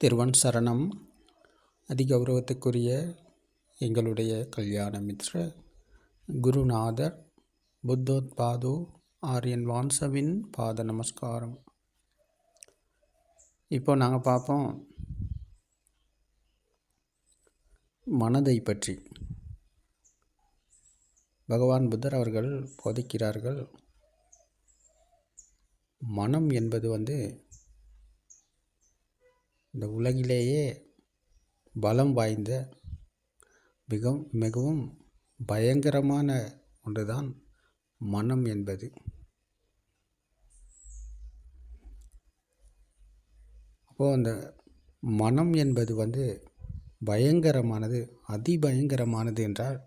திருவன் சரணம். அதிகௌரவத்துக்குரிய எங்களுடைய கல்யாண மித்ர குருநாதர் புத்தோத்பாது ஆரியன் வான்சவின் பாத நமஸ்காரம். இப்போ நாங்கள் பார்ப்போம் மனதை பற்றி. பகவான் புத்தர் அவர்கள் போதிக்கிறார்கள் மனம் என்பது வந்து இந்த உலகிலேயே பலம் வாய்ந்த மிகவும் மிகவும் பயங்கரமான ஒன்று தான் மனம் என்பது. அப்போது அந்த மனம் என்பது வந்து பயங்கரமானது அதிபயங்கரமானது என்றால்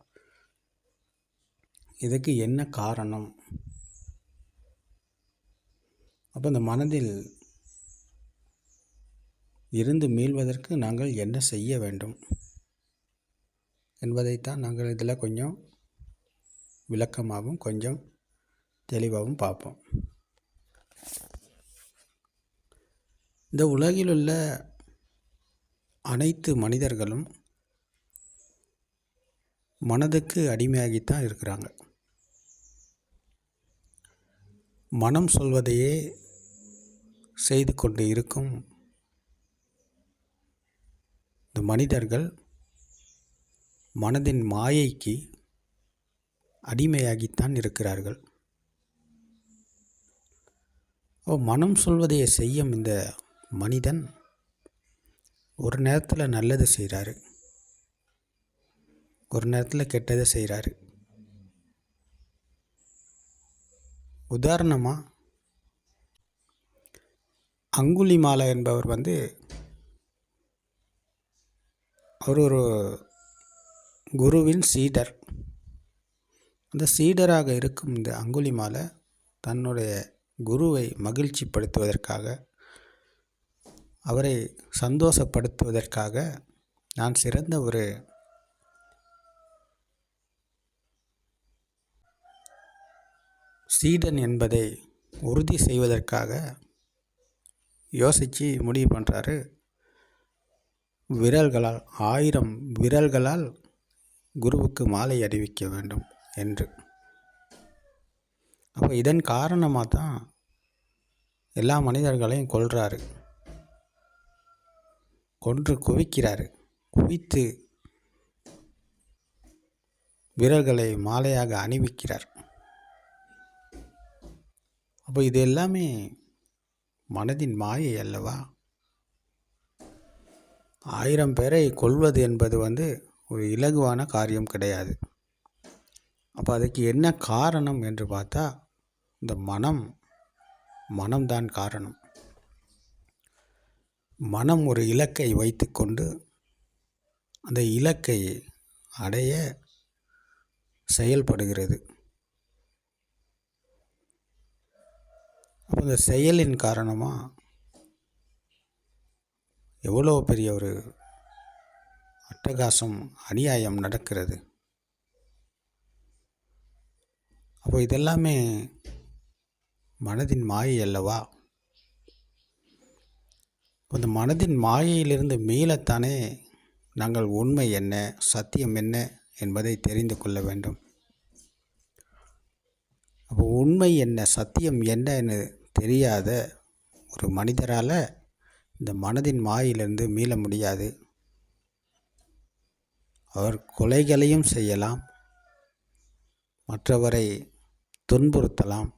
இதுக்கு என்ன காரணம்? அப்போ இந்த மனதில் இருந்து மீள்வதற்கு நாங்கள் என்ன செய்ய வேண்டும்? என்பதைத்தான் நாங்கள் இதில் கொஞ்சம் விளக்கமாகவும் கொஞ்சம் தெளிவாகவும் பார்ப்போம். இந்த உலகில் உள்ள அனைத்து மனிதர்களும் மனதுக்கு அடிமையாகித்தான் இருக்கிறாங்க. மனம் சொல்வதையே செய்து கொண்டு இருக்கும் இந்த மனிதர்கள் மனதின் மாயைக்கு அடிமையாகித்தான் இருக்கிறார்கள். ஓ மனம் சொல்வதை செய்யும் இந்த மனிதன் ஒரு நேரத்தில் நல்லது செய்கிறாரு ஒரு நேரத்தில் கெட்டதை செய்கிறாரு உதாரணமாக அங்குலிமாலா என்பவர் வந்து அவர் ஒரு குருவின் சீடர். அந்த சீடராக இருக்கும் இந்த அங்குலிமாலை தன்னுடைய குருவை மகிழ்ச்சிப்படுத்துவதற்காக அவரை சந்தோஷப்படுத்துவதற்காக நான் சிறந்த ஒரு சீடன் என்பதை உறுதி செய்வதற்காக யோசித்து முடிவு பண்ணுறாரு விரல்களால் ஆயிரம் விரல்களால் குருவுக்கு மாலை அறிவிக்க வேண்டும் என்று. அப்போ இதன் காரணமாக தான் எல்லா மனிதர்களையும் கொள்கிறாரு கொன்று குவிக்கிறார். குவித்து விரல்களை மாலையாக அணிவிக்கிறார். அப்போ இது எல்லாமே மனதின் மாயை அல்லவா? ஆயிரம் பேரை கொள்வது என்பது வந்து ஒரு இலகுவான காரியம் கிடையாது. அப்போ அதுக்கு என்ன காரணம் என்று பார்த்தா இந்த மனம் மனம்தான் காரணம். மனம் ஒரு இலக்கை வைத்துக்கொண்டு அந்த இலக்கை அடைய செயல்படுகிறது. அப்போ இந்த செயலின் காரணமாக எவ்வளோ பெரிய ஒரு அட்டகாசம் அநியாயம் நடக்கிறது. அப்போ இதெல்லாமே மனதின் மாயை அல்லவா? இந்த மனதின் மாயையிலிருந்து மீளத்தானே நாங்கள் உண்மை என்ன சத்தியம் என்ன என்பதை தெரிந்து கொள்ள வேண்டும். அப்போ உண்மை என்ன சத்தியம் என்னன்னு தெரியாத ஒரு மனிதரால் இந்த மனதின் மாயிலிருந்து மீள முடியாது. அவர் கொலைகளையும் செய்யலாம். மற்றவரை துன்புறுத்தலாம்.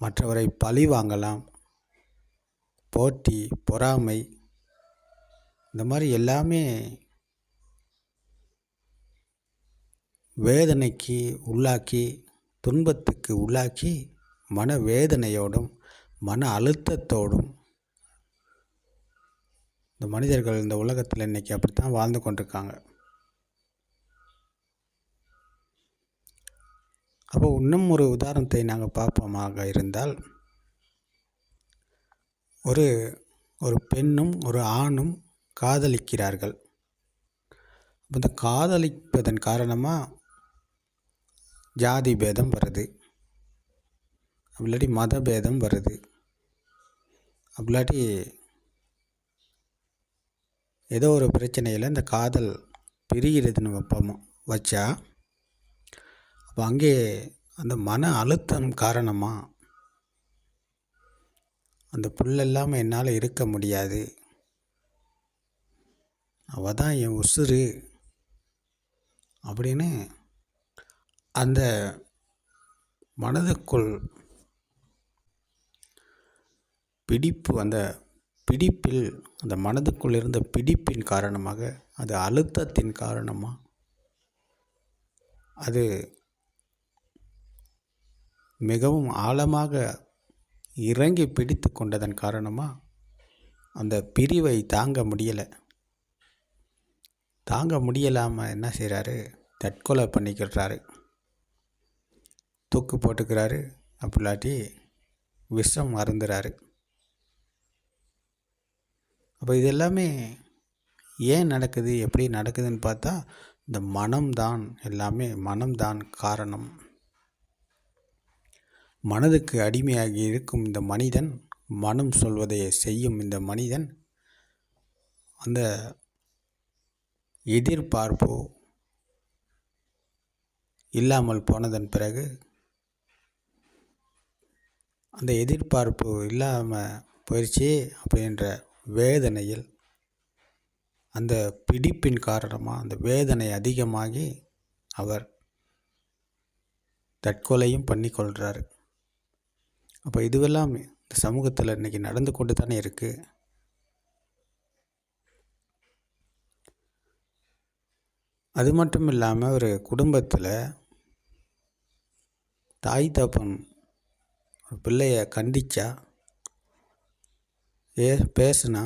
மற்றவரை பழி வாங்கலாம். போட்டி பொறாமை இந்த மாதிரி எல்லாமே வேதனைக்கு உள்ளாக்கி துன்பத்துக்கு உள்ளாக்கி மன வேதனையோடும் மன அழுத்தத்தோடும் இந்த மனிதர்கள் இந்த உலகத்தில் இன்றைக்கி அப்படித்தான் வாழ்ந்து கொண்டிருக்காங்க. அப்போ இன்னும் ஒரு உதாரணத்தை நாங்கள் பார்ப்போமாக இருந்தால் ஒரு ஒரு பெண்ணும் ஒரு ஆணும் காதலிக்கிறார்கள். இந்த காதலிப்பதன் காரணமாக ஜாதி பேதம் வருது. இல்லாட்டி மத பேதம் வருது. அப்படிலாட்டி ஏதோ ஒரு பிரச்சனையில் இந்த காதல் பிரிகிறதுன்னு வைப்போம் வச்சா அப்போ அங்கே அந்த மன அழுத்தம் காரணமாக அந்த புல்லல்லாமல் என்னால் இருக்க முடியாது. அவள் தான் என் உசுரு அப்படின்னு அந்த மனதுக்குள் பிடிப்பு அந்த பிடிப்பில் அந்த மனதுக்குள் இருந்த பிடிப்பின் காரணமாக அது அழுத்தத்தின் காரணமாக அது மிகவும் ஆழமாக இறங்கி பிடித்து கொண்டதன் காரணமாக அந்த பிரிவை தாங்க முடியலை. தாங்க முடியலாமல் என்ன செய்கிறாரு தற்கொலை பண்ணிக்கிறாரு தூக்கு போட்டுக்கிறாரு. அப்படிலாட்டி விஷம் மறந்துறாரு அப்போ இது எல்லாமே ஏன் நடக்குது எப்படி நடக்குதுன்னு பார்த்தா இந்த மனம்தான் எல்லாமே மனம்தான் காரணம். மனதுக்கு அடிமையாகி இருக்கும் இந்த மனிதன் மனம் சொல்வதை செய்யும் இந்த மனிதன் அந்த எதிர்பார்ப்போ இல்லாமல் போனதன் பிறகு அந்த எதிர்பார்ப்பு இல்லாமல் போயிடுச்சு அப்படின்ற வேதனையில் அந்த பிடிப்பின் காரணமாக அந்த வேதனை அதிகமாகி அவர் தற்கொலையும் பண்ணி கொள்கிறாரு அப்போ இதுவெல்லாம் இந்த சமூகத்தில் இன்றைக்கி நடந்து கொண்டு தானே இருக்குது அது மட்டும் இல்லாமல் ஒரு குடும்பத்தில் தாய் தப்பன் ஒரு பிள்ளைய கண்டிச்சா ஏ பேசுனா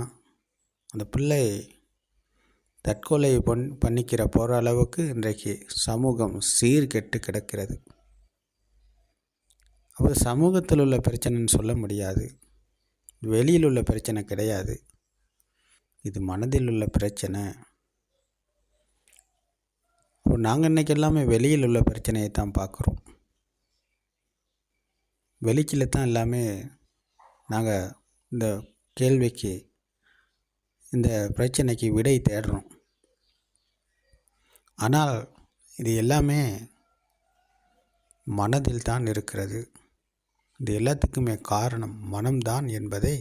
அந்த பிள்ளை தற்கொலை பண் பண்ணிக்கிற போகிற அளவுக்கு இன்றைக்கு சமூகம் சீர்கெட்டு கிடக்கிறது. அப்போ சமூகத்தில் உள்ள பிரச்சனைன்னு சொல்ல முடியாது. வெளியில் உள்ள பிரச்சனை கிடையாது. இது மனதில் உள்ள பிரச்சனை. இப்போ நாங்கள் இன்றைக்கி எல்லாமே வெளியில் உள்ள பிரச்சனையை தான் பார்க்குறோம். வெளிச்சில் தான் எல்லாமே நாங்கள் இந்த கேள்விக்கு இந்த பிரச்சனைக்கு விடை தேடுறோம் ஆனால் இது எல்லாமே மனதில் தான் இருக்கிறது. இது எல்லாத்துக்குமே காரணம் மனம்தான் என்பதை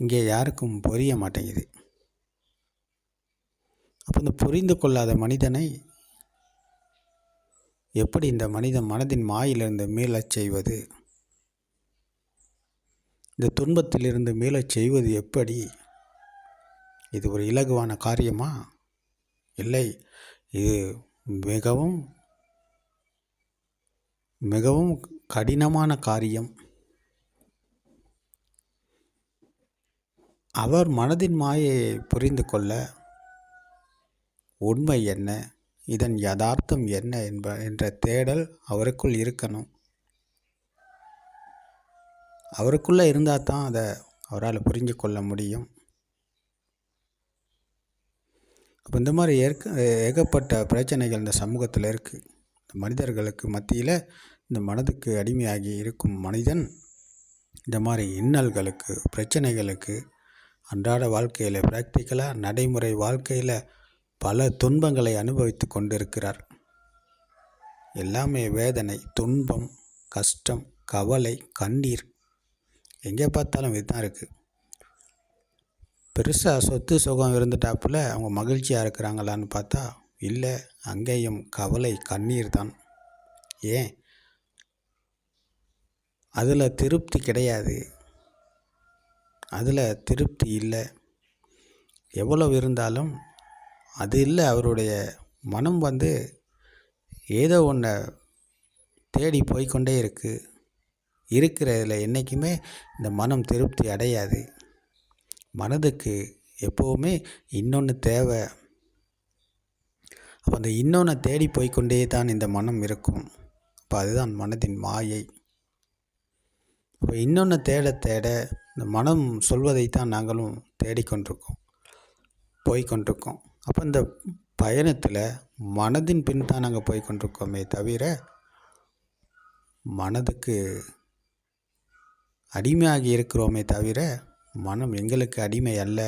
இங்கே யாருக்கும் புரிய மாட்டேங்குது. அப்போ இந்த புரிந்து கொள்ளாத மனிதனை எப்படி இந்த மனிதன் மனதின் மாயிலிருந்து மீளச் செய்வது? இந்த துன்பத்திலிருந்து மீளச் செய்வது எப்படி? இது ஒரு இலகுவான காரியமா? இல்லை இது மிகவும் மிகவும் கடினமான காரியம். அவர் மனதின் மாயை புரிந்து கொள்ள உண்மை என்ன? இதன் யதார்த்தம் என்ன என்ப என்ற தேடல் அவருக்குள் இருக்கணும். அவருக்குள்ளே இருந்தால் தான் அதை அவரால் புரிஞ்சு கொள்ள முடியும். அப்போ இந்த மாதிரி ஏற்க ஏகப்பட்ட பிரச்சனைகள் இந்த சமூகத்தில் இருக்குது மனிதர்களுக்கு மத்தியில் இந்த மனதுக்கு அடிமையாகி இருக்கும் மனிதன் இந்த மாதிரி இன்னல்களுக்கு பிரச்சனைகளுக்கு அன்றாட வாழ்க்கையில் ப்ராக்டிக்கலாக நடைமுறை வாழ்க்கையில் பல துன்பங்களை அனுபவித்து கொண்டிருக்கிறார். எல்லாமே வேதனை துன்பம் கஷ்டம் கவலை கண்ணீர் எங்கே பார்த்தாலும் இதுதான் இருக்குது பெருசாக சொத்து சுகம் இருந்துட்டாப்புல அவங்க மகிழ்ச்சியாக இருக்கிறாங்களான்னு பார்த்தா இல்லை அங்கேயும் கவலை கண்ணீர் தான். ஏன்? அதில் திருப்தி கிடையாது. அதில் திருப்தி இல்லை. எவ்வளவு இருந்தாலும் அது இல்லை அவருடைய மனம் வந்து ஏதோ ஒன்றை தேடி போய்கொண்டே இருக்குது இருக்கிறதுல என்றைக்குமே இந்த மனம் திருப்தி அடையாது. மனதுக்கு எப்போவுமே இன்னொன்று தேவை. அப்போ அந்த இன்னொன்று தேடி போய்கொண்டே தான் இந்த மனம் இருக்கும். அப்போ அதுதான் மனதின் மாயை. இப்போ இன்னொன்று தேட தேட இந்த மனம் சொல்வதைத்தான் நாங்களும் தேடிக்கொண்டிருக்கோம். போய்கொண்டிருக்கோம் அப்போ இந்த பயணத்தில் மனதின் பின் தான் நாங்கள் போய்கொண்டிருக்கோமே தவிர மனதுக்கு அடிமையாகி இருக்கிறோமே தவிர மனம் எங்களுக்கு அடிமை அல்ல.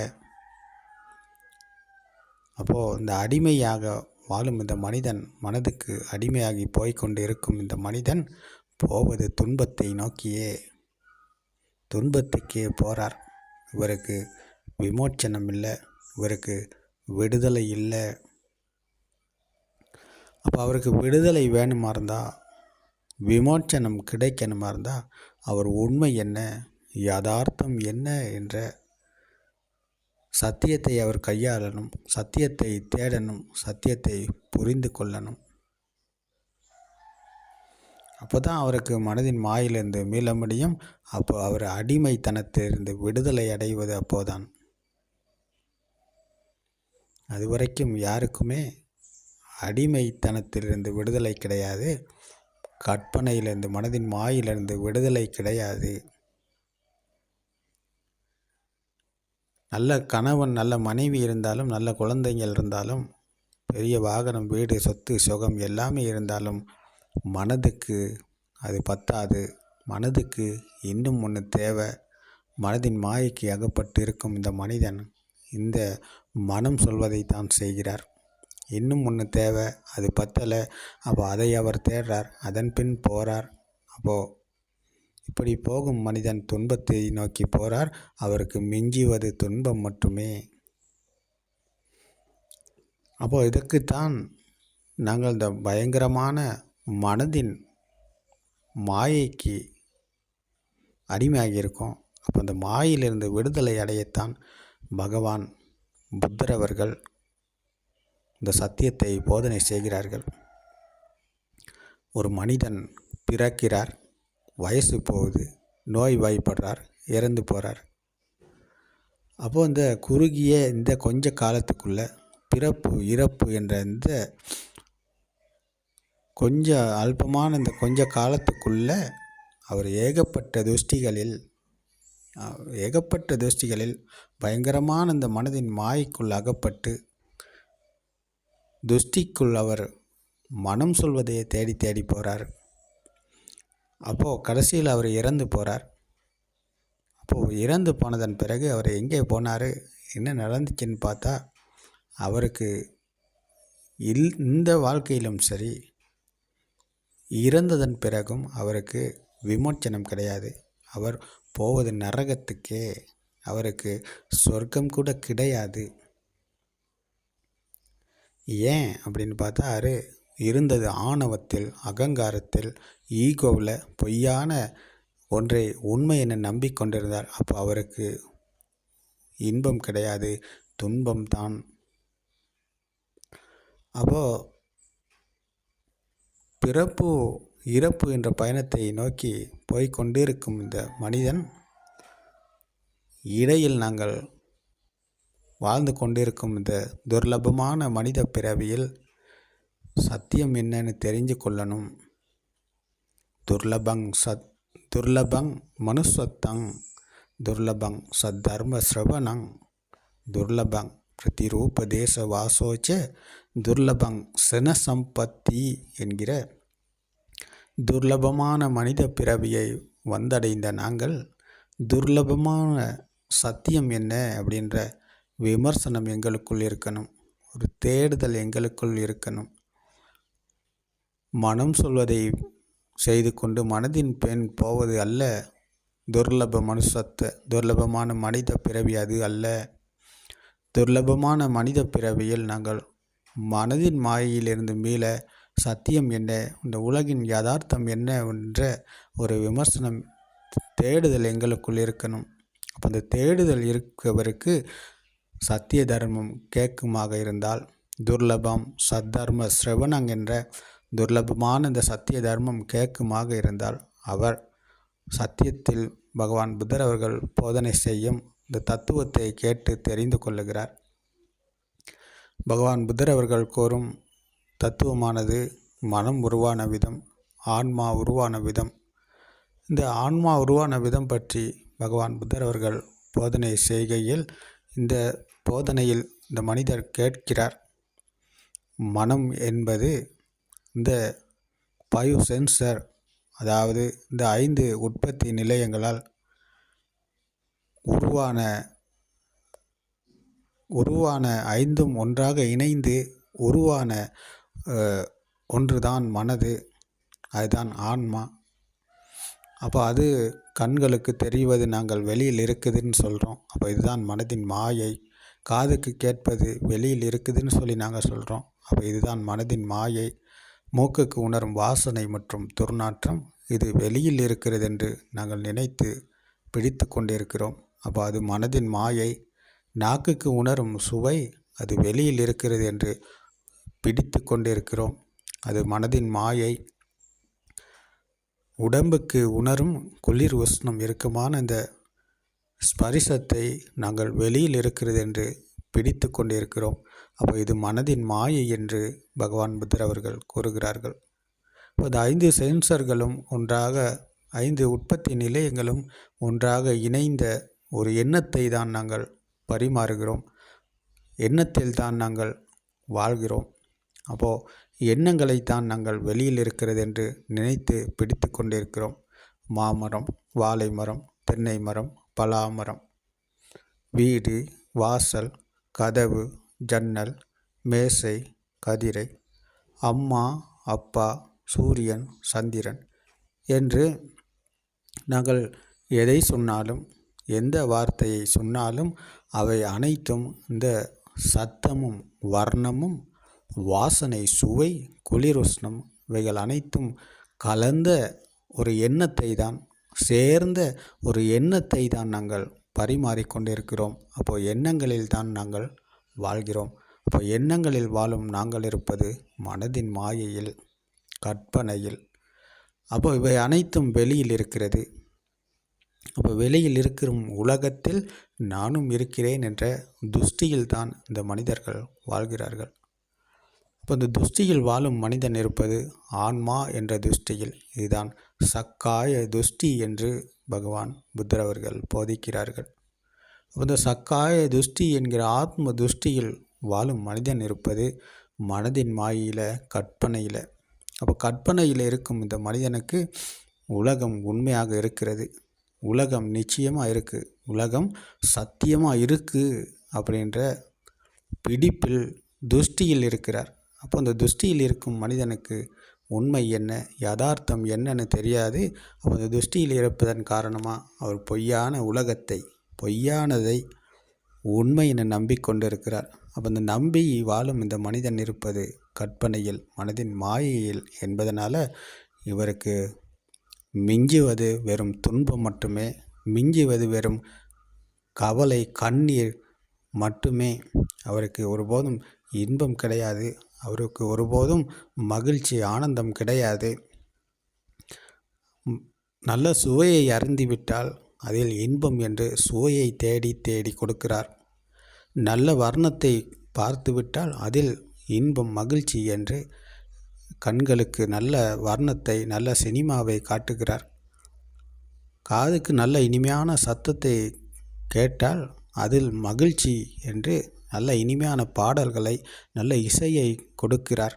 அப்போது இந்த அடிமையாக வாழும் இந்த மனிதன் மனதுக்கு அடிமையாகி போய்க்கொண்டு இருக்கும் இந்த மனிதன் போவது துன்பத்தை நோக்கியே துன்பத்துக்கே போகிறார் இவருக்கு விமோச்சனம் இல்லை இவருக்கு விடுதலை இல்லை. அப்போ அவருக்கு விடுதலை வேணுமா இருந்தால் விமோச்சனம் கிடைக்கணுமா இருந்தால் அவர் உண்மை என்ன யதார்த்தம் என்ன என்ற சத்தியத்தை அவர் கையாளணும் சத்தியத்தை தேடணும் சத்தியத்தை புரிந்து கொள்ளணும். அப்போ தான் அவருக்கு மனதின் மாயிலிருந்து மீள முடியும். அப்போ அவர் அடிமைத்தனத்திலிருந்து விடுதலை அடைவது அப்போதான். அதுவரைக்கும் யாருக்குமே அடிமைத்தனத்திலிருந்து விடுதலை கிடையாது. கற்பனையிலிருந்து மனதின் மாயிலிருந்து விடுதலை கிடையாது. நல்ல கணவன் நல்ல மனைவி இருந்தாலும் நல்ல குழந்தைகள் இருந்தாலும் பெரிய வாகனம் வீடு சொத்து சுகம் எல்லாமே இருந்தாலும் மனதுக்கு அது பத்தாது. மனதுக்கு இன்னும் ஒன்று தேவை. மனதின் மாயைக்கு அகப்பட்டு இருக்கும் இந்த மனிதன் இந்த மனம் சொல்வதை தான் செய்கிறார். இன்னும் ஒன்று தேவை. அது பத்தலை. அப்போ அதை அவர் தேடுறார். அதன் பின் போகிறார் அப்போது இப்படி போகும் மனிதன் துன்பத்தை நோக்கி போகிறார் அவருக்கு மிஞ்சுவது துன்பம் மட்டுமே. அப்போது இதுக்குத்தான் நாங்கள் இந்த பயங்கரமான மனதின் மாயைக்கு அடிமையாகி இருக்கோம் அப்போ அந்த மாயிலிருந்து விடுதலை அடையத்தான் பகவான் புத்தர் அவர்கள் இந்த சத்தியத்தை போதனை செய்கிறார்கள். ஒரு மனிதன் பிறக்கிறார் வயசு போகுது நோய் வாய்ப்படுறார் இறந்து போகிறார் அப்போது இந்த குறுகிய இந்த கொஞ்ச காலத்துக்குள்ளே பிறப்பு இறப்பு என்ற இந்த கொஞ்சம் அல்பமான இந்த கொஞ்ச காலத்துக்குள்ளே அவர் ஏகப்பட்ட துஷ்டிகளில் ஏகப்பட்ட துஷ்டிகளில் பயங்கரமான இந்த மனதின் மாய்க்குள் அகப்பட்டு துஷ்டிக்குள் அவர் மனம் சொல்வதையே தேடி தேடி போகிறார் அப்போது கடைசியில் அவர் இறந்து போகிறார் அப்போது இறந்து போனதன் பிறகு அவர் எங்கே போனார் என்ன நடந்துச்சுன்னு பார்த்தா அவருக்கு இல் இந்த வாழ்க்கையிலும் சரி இறந்ததன் பிறகும் அவருக்கு விமோச்சனம் கிடையாது. அவர் போவது நரகத்துக்கே அவருக்கு சொர்க்கம் கூட கிடையாது. ஏன் அப்படின்னு பார்த்தா இருந்தது ஆணவத்தில் அகங்காரத்தில் ஈகோவில் பொய்யான ஒன்றை உண்மை என நம்பிக்கொண்டிருந்தார். அப்போ அவருக்கு இன்பம் கிடையாது துன்பம் தான். அப்போது பிறப்பு இறப்பு என்ற பயணத்தை நோக்கி போய்கொண்டிருக்கும் இந்த மனிதன் இடையில் நாங்கள் வாழ்ந்து கொண்டிருக்கும் இந்த துர்லபமான மனித பிறவியில் சத்தியம் என்னன்னு தெரிஞ்சு கொள்ளணும். துர்லபங் சத் துர்லபங் மனுஸ்வத்தங் துர்லபங் சத்தர்ம ஸ்ரவணங் துர்லபங் பிரதிரூபதேச வாசோச்ச துர்லபங் சினசம்பத்தி என்கிற துர்லபமான மனித பிறவியை வந்தடைந்த நாங்கள் துர்லபமான சத்தியம் என்ன அப்படின்ற விமர்சனம் எங்களுக்குள் இருக்கணும். ஒரு தேடுதல் எங்களுக்குள் இருக்கணும். மனம் சொல்வதை செய்து கொண்டு மனதின் பெண் போவது அல்ல. துர்லப மனுஷத்தை துர்லபமான மனித பிறவி அது அல்ல. துர்லபமான மனித பிறவியில் நாங்கள் மனதின் மாயையிலிருந்து மீள சத்தியம் என்ன? இந்த உலகின் யதார்த்தம் என்ன? என்ற ஒரு விமர்சனம் தேடுதல் எங்களுக்குள் இருக்கணும். அப்போ அந்த தேடுதல் இருக்கவருக்கு சத்திய தர்மம் கேட்குமாக இருந்தால் துர்லபம் சத்தர்ம சிரவணங் என்ற துர்லபமான இந்த சத்திய தர்மம் கேட்குமாக இருந்தால் அவர் சத்தியத்தில் பகவான் புத்தர் அவர்கள் போதனை செய்யும் இந்த தத்துவத்தை கேட்டு தெரிந்து கொள்ளுகிறார். பகவான் புத்தர் அவர்கள் கூறும் தத்துவமானது மனம் உருவான விதம் ஆன்மா உருவான விதம். இந்த ஆன்மா உருவான விதம் பற்றி பகவான் புத்தர் அவர்கள் போதனை செய்கையில் இந்த போதனையில் இந்த மனிதர் கேட்கிறார். மனம் என்பது இந்த பயோ சென்சர் அதாவது இந்த ஐந்து உற்பத்தி நிலையங்களால் உருவான உருவான ஐந்தும் ஒன்றாக இணைந்து உருவான ஒன்று தான் மனது அதுதான் ஆன்மா. அப்போ அது கண்களுக்கு தெரிவது நாங்கள் வெளியில் இருக்குதுன்னு சொல்கிறோம் அப்போ இதுதான் மனதின் மாயை. காதுக்கு கேட்பது வெளியில் இருக்குதுன்னு சொல்லி நாங்கள் சொல்கிறோம் அப்போ இதுதான் மனதின் மாயை. மூக்குக்கு உணரும் வாசனை மற்றும் துர்நாற்றம். இது வெளியில் இருக்கிறது என்று நாங்கள் நினைத்து பிடித்து கொண்டிருக்கிறோம். அப்போ அது மனதின் மாயை. நாக்குக்கு உணரும் சுவை அது வெளியில் இருக்கிறது என்று பிடித்து கொண்டிருக்கிறோம். அது மனதின் மாயை. உடம்புக்கு உணரும் குளிர் உஷ்ணம் இருக்குமான இந்த ஸ்பரிசத்தை நாங்கள் வெளியில் இருக்கிறது என்று பிடித்து கொண்டிருக்கிறோம். அப்போ இது மனதின் மாயை என்று பகவான் புத்தர் அவர்கள் கூறுகிறார்கள். இந்த ஐந்து சென்சர்களும் ஒன்றாக ஐந்து உற்பத்தி நிலையங்களும் ஒன்றாக இணைந்த ஒரு எண்ணத்தை தான் நாங்கள் பரிமாறுகிறோம். எண்ணத்தில் தான் நாங்கள் வாழ்கிறோம். அப்போது எண்ணங்களைத்தான் நாங்கள் வெளியில் இருக்கிறது என்று நினைத்து பிடித்து கொண்டிருக்கிறோம். மாமரம் வாழை மரம் தென்னை மரம் பலாமரம். வீடு வாசல் கதவு ஜன்னல் மேசை கதிரை. அம்மா அப்பா சூரியன் சந்திரன் என்று நாங்கள் எதை சொன்னாலும் எந்த வார்த்தையை சொன்னாலும் அவை அனைத்தும் இந்த சத்தமும் வர்ணமும் வாசனை சுவை குளிருஷ்ணம் இவைகள் அனைத்தும் கலந்த ஒரு எண்ணத்தை தான் சேர்ந்த ஒரு எண்ணத்தை தான் நாங்கள் பரிமாறிக்கொண்டிருக்கிறோம் அப்போது எண்ணங்களில் தான் நாங்கள் வாழ்கிறோம். அப்போ எண்ணங்களில் வாழும் நாங்கள் இருப்பது மனதின் மாயையில் கற்பனையில். அப்போ இவை அனைத்தும் வெளியில் இருக்கிறது. அப்போ வெளியில் இருக்கிற உலகத்தில் நானும் இருக்கிறேன் என்ற துஷ்டியில் தான் இந்த மனிதர்கள் வாழ்கிறார்கள். இப்போ இந்த துஷ்டியில் வாழும் மனிதன் இருப்பது ஆன்மா என்ற துஷ்டியில். இதுதான் சக்காய துஷ்டி என்று பகவான் புத்தர் அவர்கள் போதிக்கிறார்கள். இந்த சக்காய துஷ்டி என்கிற ஆத்ம துஷ்டியில் வாழும் மனிதன் இருப்பது மனதின் மாயில கற்பனையில். அப்போ கற்பனையில் இருக்கும் இந்த மனிதனுக்கு உலகம் உண்மையாக இருக்கிறது. உலகம் நிச்சயமாக இருக்குது உலகம் சத்தியமாக இருக்குது அப்படின்ற பிடிப்பில் துஷ்டியில் இருக்கிறார். அப்போ அந்த துஷ்டியில் இருக்கும் மனிதனுக்கு உண்மை என்ன யதார்த்தம் என்னன்னு தெரியாது. அப்போ அந்த துஷ்டியில் இருப்பதன் காரணமாக அவர் பொய்யான உலகத்தை பொய்யானதை உண்மை என நம்பிக்கொண்டிருக்கிறார். அப்போ அந்த நம்பி வாழும் இந்த மனிதன் இருப்பது கற்பனையில் மனதின் மாயையில் என்பதனால் இவருக்கு மிஞ்சுவது வெறும் துன்பம் மட்டுமே மிஞ்சுவது வெறும் கவலை கண்ணீர் மட்டுமே. அவருக்கு ஒருபோதும் இன்பம் கிடையாது. அவருக்கு ஒருபோதும் மகிழ்ச்சி ஆனந்தம் கிடையாது. நல்ல சுவையை அருந்திவிட்டால் அதில் இன்பம் என்று சுவையை தேடி தேடி கொடுக்கிறார். நல்ல வர்ணத்தை பார்த்துவிட்டால் அதில் இன்பம் மகிழ்ச்சி என்று கண்களுக்கு நல்ல வர்ணத்தை நல்ல சினிமாவை காட்டுகிறார். காதுக்கு நல்ல இனிமையான சத்தத்தை கேட்டால் அதில் மகிழ்ச்சி என்று நல்ல இனிமையான பாடல்களை நல்ல இசையை கொடுக்கிறார்.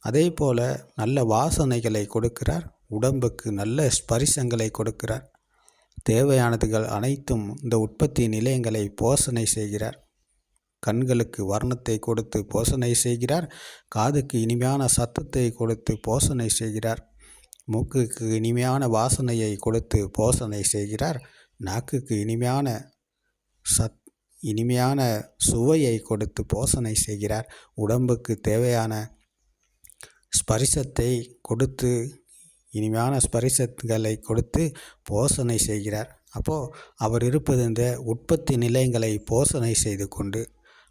அதே போல் நல்ல வாசனைகளை கொடுக்கிறார். உடம்புக்கு நல்ல ஸ்பரிசங்களை கொடுக்கிறார். தேவையானதுகள் அனைத்தும் இந்த உற்பத்தி நிலையங்களை போஷணை செய்கிறார். கண்களுக்கு வர்ணத்தை கொடுத்து போஷணை செய்கிறார். காதுக்கு இனிமையான சத்தத்தை கொடுத்து போஷணை செய்கிறார். மூக்குக்கு இனிமையான வாசனையை கொடுத்து போஷணை செய்கிறார். நாக்குக்கு இனிமையான சத் இனிமையான சுவையை கொடுத்து போஷணை செய்கிறார். உடம்புக்கு தேவையான ஸ்பரிசத்தை கொடுத்து இனிமையான ஸ்பரிசங்களை கொடுத்து போஷணை செய்கிறார். அப்போது அவர் இருப்பது இந்த உற்பத்தி நிலையங்களை போஷணை செய்து கொண்டு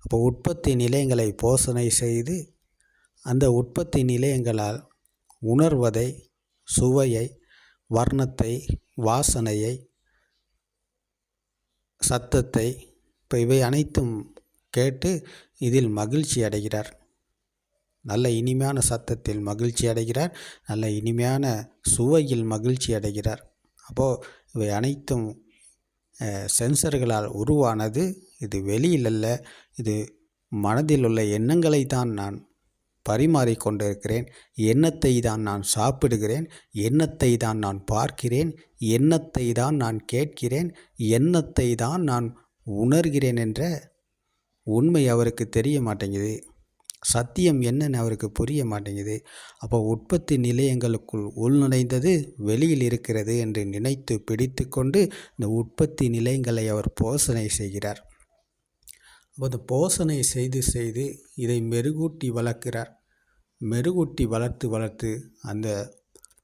அப்போ உற்பத்தி நிலையங்களை போஷணை செய்து அந்த உற்பத்தி நிலையங்களால் உணர்வதை சுவையை வர்ணத்தை வாசனையை சத்தத்தை இப்போ இவை அனைத்தும் கேட்டு இதில் மகிழ்ச்சி அடைகிறார். நல்ல இனிமையான சத்தத்தில் மகிழ்ச்சி அடைகிறார். நல்ல இனிமையான சுவையில் மகிழ்ச்சி அடைகிறார். அப்போது இவை அனைத்தும் சென்சர்களால் உருவானது. இது வெளியில் அல்ல இது மனதில் உள்ள எண்ணங்களை தான் நான் பரிமாறிக்கொண்டிருக்கிறேன் எண்ணத்தை தான் நான் சாப்பிடுகிறேன். எண்ணத்தை தான் நான் பார்க்கிறேன். எண்ணத்தை தான் நான் கேட்கிறேன். எண்ணத்தை தான் நான் உணர்கிறேன் என்ற உண்மை அவருக்கு தெரிய மாட்டேங்குது. சத்தியம் என்னன்னு அவருக்கு புரிய மாட்டேங்குது. அப்போ உற்பத்தி நிலையங்களுக்குள் உள்நுழைந்தது வெளியில் இருக்கிறது என்று நினைத்து பிடித்து கொண்டு இந்த உற்பத்தி நிலையங்களை அவர் போஷணை செய்கிறார். அப்போ அந்த போஷணை செய்து செய்து இதை மெருகூட்டி வளர்க்கிறார். மெருகூட்டி வளர்த்து வளர்த்து அந்த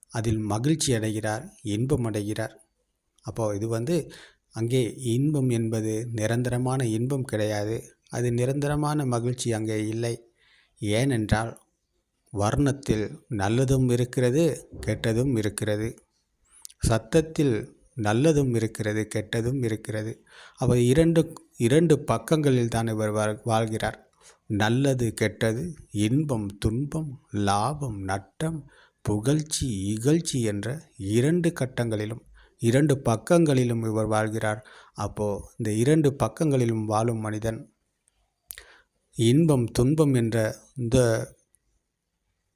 அதில் மகிழ்ச்சி அடைகிறார் இன்பம் அடைகிறார். அப்போ இது வந்து அங்கே இன்பம் என்பது நிரந்தரமான இன்பம் கிடையாது. அது நிரந்தரமான மகிழ்ச்சி அங்கே இல்லை. ஏனென்றால் வர்ணத்தில் நல்லதும் இருக்கிறது கெட்டதும் இருக்கிறது. சத்தத்தில் நல்லதும் இருக்கிறது கெட்டதும் இருக்கிறது. அவர் இரண்டு இரண்டு பக்கங்களில் தான் இவர் வாழ்கிறார். நல்லது கெட்டது இன்பம் துன்பம் லாபம் நட்டம் புகழ்ச்சி இகழ்ச்சி என்ற இரண்டு கட்டங்களிலும் இரண்டு பக்கங்களிலும் இவர் வாழ்கிறார். அப்போது இந்த இரண்டு பக்கங்களிலும் வாழும் மனிதன் இன்பம் துன்பம் என்ற இந்த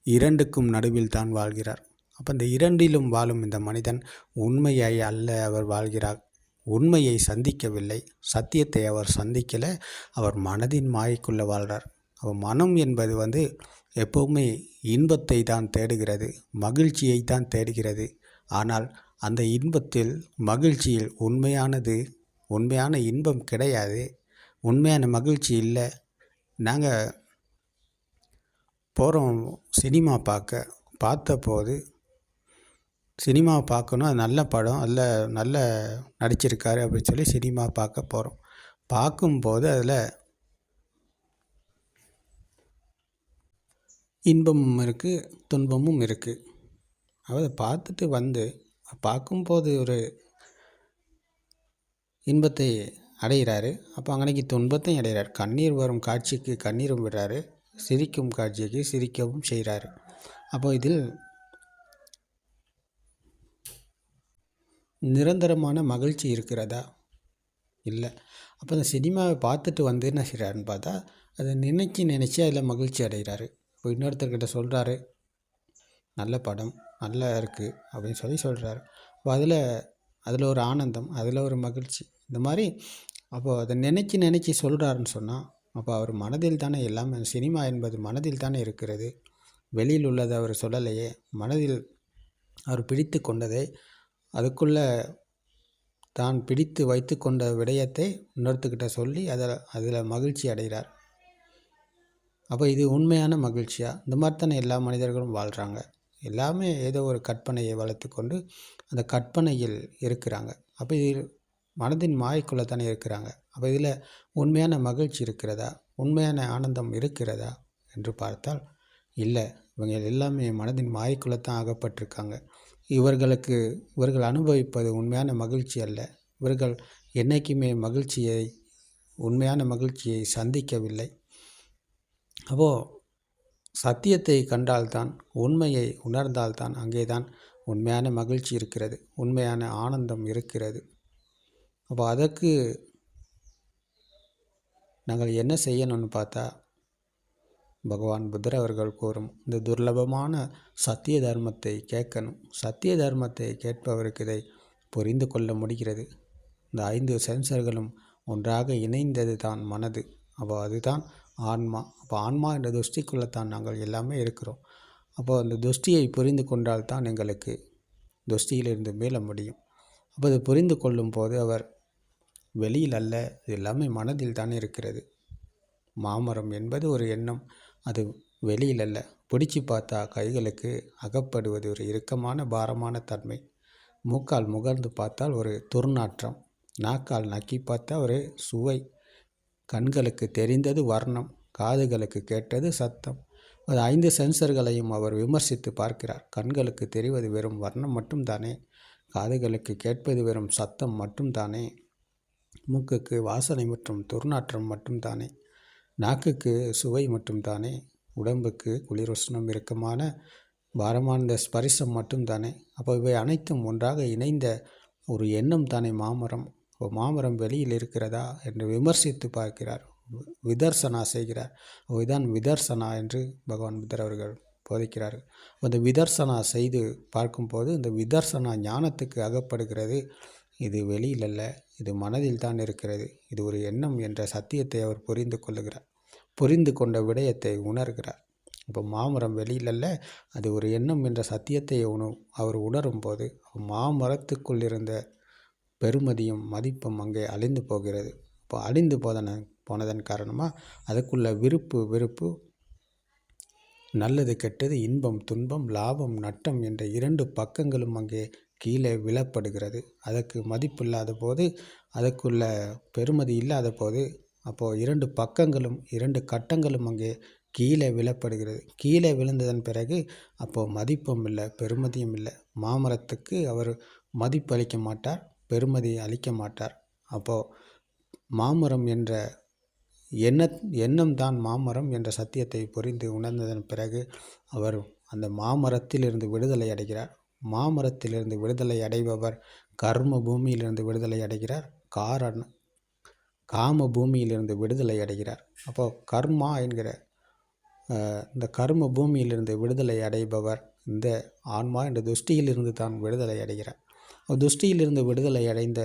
இரண்டுக்கும் நடுவில் தான் வாழ்கிறார். அப்போ இந்த இரண்டிலும் வாழும் இந்த மனிதன் உண்மையை அல்ல அவர் வாழ்கிறார். உண்மையை சந்திக்கவில்லை. சத்தியத்தை அவர் சந்திக்கலை. அவர் மனதின் மாயைக்குள்ளே வாழ்கிறார் அவர் மனம் என்பது வந்து எப்போவுமே இன்பத்தை தான் தேடுகிறது மகிழ்ச்சியை தான் தேடுகிறது. ஆனால் அந்த இன்பத்தில் மகிழ்ச்சியில் உண்மையானது உண்மையான இன்பம் கிடையாது. உண்மையான மகிழ்ச்சி இல்லை. நாங்கள் போகிறோம் சினிமா பார்க்க. பார்த்தபோது சினிமா பார்க்கணும். அது நல்ல படம். அதில் நல்ல நடிச்சிருக்காரு அப்படின்னு சொல்லி சினிமா பார்க்க போகிறோம் பார்க்கும்போது அதில் இன்பமும் இருக்குது துன்பமும் இருக்குது அதை பார்த்துட்டு வந்து பார்க்கும்போது ஒரு இன்பத்தை அடைகிறாரு. அப்போ அங்கனைக்கு துன்பத்தையும் அடைகிறார். கண்ணீர் வரும் காட்சிக்கு கண்ணீரும் விடுறாரு. சிரிக்கும் காட்சிக்கு சிரிக்கவும் செய்கிறாரு. அப்போ இதில் நிரந்தரமான மகிழ்ச்சி இருக்கிறதா? இல்லை. அப்போ அந்த சினிமாவை பார்த்துட்டு வந்து என்ன செய்கிறாருன்னு பார்த்தா அதை நினைச்சி நினச்சி அதில் மகிழ்ச்சி அடைகிறாரு. இப்போ இன்னொருத்தர்கிட்ட சொல்கிறாரு நல்ல படம். நல்லா இருக்குது அப்படின்னு சொல்லி சொல்கிறாரு அப்போ அதில் அதில் ஒரு ஆனந்தம் அதில் ஒரு மகிழ்ச்சி. இந்த மாதிரி அப்போது அதை நினச்சி நினச்சி சொல்கிறாருன்னு சொன்னால் அப்போ அவர் மனதில் தானே எல்லாமே சினிமா என்பது மனதில் தானே இருக்கிறது. வெளியில் உள்ளதை அவர் சொல்லலையே. மனதில் அவர் பிடித்து கொண்டதை அதுக்குள்ளே தான் பிடித்து வைத்து கொண்ட விடயத்தை இன்னொருத்துக்கிட்ட சொல்லி அதில் அதில் மகிழ்ச்சி அடைகிறார். அப்போ இது உண்மையான மகிழ்ச்சியாக இந்த மாதிரி தானே எல்லா மனிதர்களும் வாழ்கிறாங்க எல்லாமே ஏதோ ஒரு கற்பனையை வளர்த்து கொண்டு அந்த கற்பனையில் இருக்கிறாங்க. அப்போ இது மனதின் மாய்க்குள்ளே தானே இருக்கிறாங்க. அப்போ இதில் உண்மையான மகிழ்ச்சி இருக்கிறதா? உண்மையான ஆனந்தம் இருக்கிறதா? என்று பார்த்தால் இல்லை. இவங்க எல்லாமே மனதின் மாய்க்குள்ளே தான் அகப்பட்டிருக்காங்க. இவர்களுக்கு இவர்கள் அனுபவிப்பது உண்மையான மகிழ்ச்சி அல்ல. இவர்கள் என்றைக்குமே மகிழ்ச்சியை உண்மையான மகிழ்ச்சியை சந்திக்கவில்லை. அப்போது சத்தியத்தை கண்டால்தான் உண்மையை உணர்ந்தால்தான் அங்கே தான் உண்மையான மகிழ்ச்சி இருக்கிறது உண்மையான ஆனந்தம் இருக்கிறது. அப்போ அதற்கு நாங்கள் என்ன செய்யணும்னு பார்த்தா பகவான் புத்தர் அவர்கள் கூறும் இந்த துர்லபமான சத்திய தர்மத்தை கேட்கணும். சத்திய தர்மத்தை கேட்பவருக்கு இதை புரிந்து கொள்ள முடிகிறது. இந்த ஐந்து சென்சர்களும் ஒன்றாக இணைந்தது தான் மனது. அப்போ அதுதான் ஆன்மா. அப்போ ஆன்மா என்ற துஷ்டிக்குள்ளே தான் நாங்கள் எல்லாமே இருக்கிறோம். அப்போ அந்த துஷ்டியை புரிந்து கொண்டால் தான் எங்களுக்கு துஷ்டியிலிருந்து மீள முடியும். அப்போ அது புரிந்து கொள்ளும் போது அவர் வெளியில் அல்ல இது எல்லாமே மனதில் தான் இருக்கிறது. மாமரம் என்பது ஒரு எண்ணம் அது வெளியில் அல்ல. பிடிச்சி பார்த்தா கைகளுக்கு அகப்படுவது ஒரு இறுக்கமான பாரமான தன்மை. மூக்கால் முகர்ந்து பார்த்தால் ஒரு துர்நாற்றம் நாக்கால் நக்கி பார்த்தா ஒரு சுவை. கண்களுக்கு தெரிந்தது வர்ணம் காதுகளுக்கு கேட்டது சத்தம். அது ஐந்து சென்சர்களையும் அவர் விமர்சித்து பார்க்கிறார். கண்களுக்கு தெரிவது வெறும் வர்ணம் மட்டும்தானே? காதுகளுக்கு கேட்பது வெறும் சத்தம் மட்டும்தானே? மூக்குக்கு வாசனை மற்றும் துர்நாற்றம் மட்டும்தானே? நாக்குக்கு சுவை மட்டும்தானே? உடம்புக்கு குளிர் உஷ்ணம் இறுக்கமான பாரமான ஸ்பரிசம் மட்டும்தானே? அப்போ இவை அனைத்தும் ஒன்றாக இணைந்த ஒரு எண்ணம் தானே மாமரம்? மாமரம் வெளியில் இருக்கிறதா என்று விமர்சித்து பார்க்கிறார். விதர்சனா செய்கிறார். இதுதான் விதர்சனா என்று பகவான் புத்தர் அவர்கள் போதிக்கிறார்கள். அந்த விதர்சனா செய்து பார்க்கும்போது இந்த விதர்சனா ஞானத்துக்கு அகப்படுகிறது. இது வெளியில் அல்ல இது மனதில் தான் இருக்கிறது. இது ஒரு எண்ணம் என்ற சத்தியத்தை அவர் புரிந்து கொள்ளுகிறார். புரிந்து கொண்ட விடயத்தை உணர்கிறார். இப்போ மாமரம் வெளியில் அல்ல அது ஒரு எண்ணம் என்ற சத்தியத்தை உண அவர் உணரும் போது மாமரத்துக்குள் இருந்த பெருமதியும் மதிப்பும் அங்கே அழிந்து போகிறது. இப்போ அழிந்து போதன போனதன் காரணமாக அதுக்குள்ள விருப்பு வெறுப்பு நல்லது கெட்டது இன்பம் துன்பம் லாபம் நட்டம் என்ற இரண்டு பக்கங்களும் அங்கே கீழே விழப்படுகிறது. அதற்கு மதிப்பு இல்லாத போது அதற்குள்ள பெருமதி இல்லாத போது அப்போது இரண்டு பக்கங்களும் இரண்டு கட்டங்களும் அங்கே கீழே விழப்படுகிறது. கீழே விழுந்ததன் பிறகு அப்போது மதிப்பும் இல்லை பெருமதியும் இல்லை. மாமரத்துக்கு அவர் மதிப்பு அளிக்க மாட்டார். பெருமதி அளிக்க மாட்டார். அப்போது மாமரம் என்ற எண்ண எண்ணம் தான் மாமரம் என்ற சத்தியத்தை புரிந்து உணர்ந்ததன் பிறகு அவர் அந்த மாமரத்திலிருந்து விடுதலை அடைகிறார். மாமரத்திலிருந்து விடுதலை அடைபவர் கர்ம பூமியிலிருந்து விடுதலை அடைகிறார். காரண காம பூமியிலிருந்து விடுதலை அடைகிறார். அப்போது கர்மா என்கிற இந்த கர்ம பூமியிலிருந்து விடுதலை அடைபவர் இந்த ஆன்மா என்ற துஷ்டியிலிருந்து தான் விடுதலை அடைகிறார். துஷ்டியிலிருந்து விடுதலை அடைந்த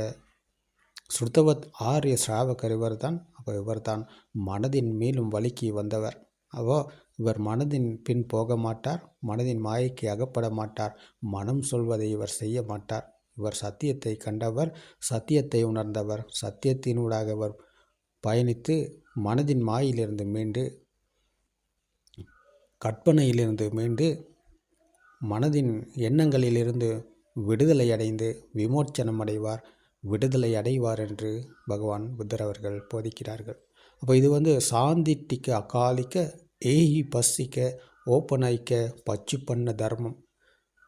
சுத்தவத் ஆரிய ஸ்ராவகர் இவர் தான் அப்போ இவர் தான் மனதின் மேலும் வலிக்கு வந்தவர். அவோ இவர் மனதின் பின் போக மாட்டார் மனதின் மாயைக்கு அகப்பட மாட்டார் மனம் சொல்வதை இவர் செய்ய மாட்டார். இவர் சத்தியத்தை கண்டவர் சத்தியத்தை உணர்ந்தவர் சத்தியத்தினூடாக அவர் பயணித்து மனதின் மாயிலிருந்து மீண்டு கற்பனையிலிருந்து மீண்டு மனதின் எண்ணங்களிலிருந்து விடுதலை அடைந்து விமோச்சனம் அடைவார் விடுதலை அடைவார் என்று பகவான் புத்தர் அவர்கள் போதிக்கிறார்கள். அப்போ இது வந்து சாந்திட்டிக்க அகாலிக்க ஏஹி பசிக்க ஓப்பனாய்க்க பச்சு பண்ண தர்மம்.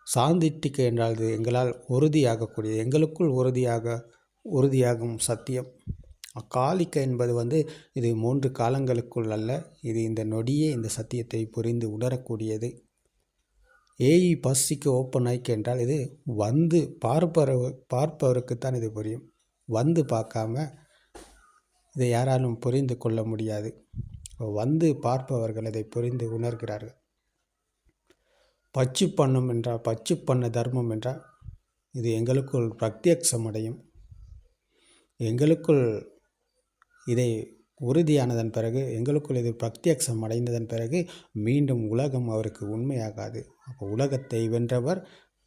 சாந்திட்டிக்க என்றால் இது எங்களால் உறுதியாகக்கூடிய எங்களுக்குள் உறுதியாக உறுதியாகும் சத்தியம். அக்காலிக்க என்பது வந்து இது மூன்று காலங்களுக்குள் அல்ல இது இந்த நொடியே இந்த சத்தியத்தை புரிந்து உணரக்கூடியது. ஏஇ பசிக்கு ஓப்பன் ஆய்க்கு என்றால் இது வந்து பார்ப்பவர் பார்ப்பவருக்குத்தான் இது புரியும். வந்து பார்க்காம இதை யாராலும் புரிந்து கொள்ள முடியாது. வந்து பார்ப்பவர்கள் இதை புரிந்து உணர்கிறார்கள். பச்சு பண்ணும் என்றால் பச்சு பண்ண தர்மம் என்றால் இது எங்களுக்குள் பிரத்யக்ஷம் அடையும். எங்களுக்குள் இதை உறுதியானதன் பிறகு எங்களுக்குள் இது பிரத்யக்ஷம் அடைந்ததன் பிறகு மீண்டும் உலகம் அவருக்கு உண்மையாகாது. அப்போ உலகத்தை வென்றவர்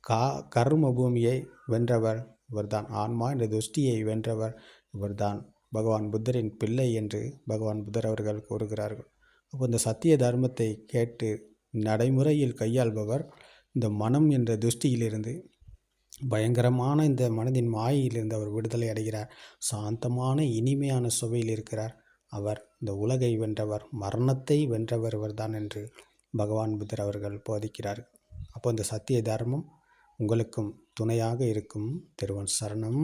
கா கர்ம பூமியை வென்றவர் இவர்தான். ஆன்மா என்ற துஷ்டியை வென்றவர் இவர்தான். பகவான் புத்தரின் பிள்ளை என்று பகவான் புத்தர் அவர்கள் கூறுகிறார்கள். அப்போ இந்த சத்திய தர்மத்தை கேட்டு நடைமுறையில் கையாள்பவர் இந்த மனம் என்ற துஷ்டியிலிருந்து பயங்கரமான இந்த மனதின் மாயிலிருந்து அவர் விடுதலை அடைகிறார். சாந்தமான இனிமையான சுவையில் இருக்கிறார். அவர் இந்த உலகை வென்றவர் மரணத்தை வென்றவர் இவர்தான் என்று பகவான் புத்தர் அவர்கள் போதிக்கிறார். அப்போ இந்த சத்திய தர்மம் உங்களுக்கும் துணையாக இருக்கும். திருவன் சரணம்.